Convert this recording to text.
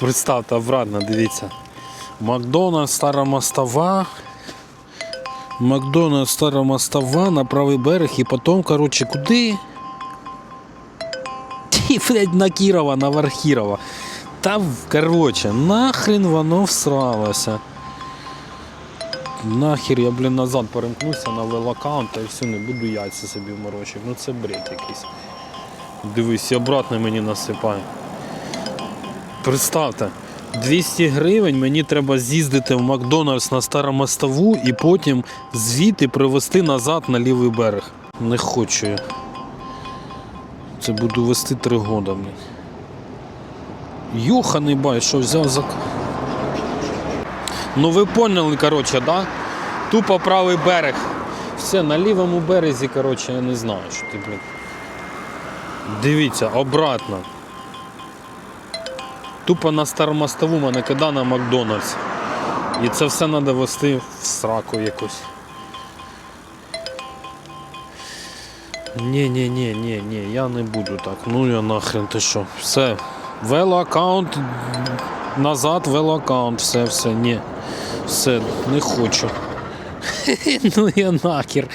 Представте, обратно, дивіться. Макдональдс, стара мостова. Макдональдс, стара мостова на правий берег і потім, коротше, куди? Ті, блядь, на Кірова, на Вархірова. Та, коротше, нахрен воно всралося. Нахер я, блін, назад перемкнуся на велокаунт та і все, не буду яйця собі вморочити. Ну це бред якийсь. Дивись, і обратно мені насипає. Представте, 200 гривень мені треба з'їздити в Макдональдс на Старомостову і потім звідти привезти назад на лівий берег. Не хочу я. Це буду вести три блін. Йоханий бай, що взяв за. Ну ви поняли, коротше, да? Тупо правий берег. Все, на лівому березі, коротше, я не знаю, що ти, блін. Дивіться, обратно. Тупо на старомостову мене кида на Макдональдс. І це все треба вести в сраку якусь. Ні, ні, ні, ні, ні, я не буду так. Ну я нахрен ти що. Все. Велоаккаунт. Назад велоаккаунт, все, все, ні. Все, не хочу. ну я нахер.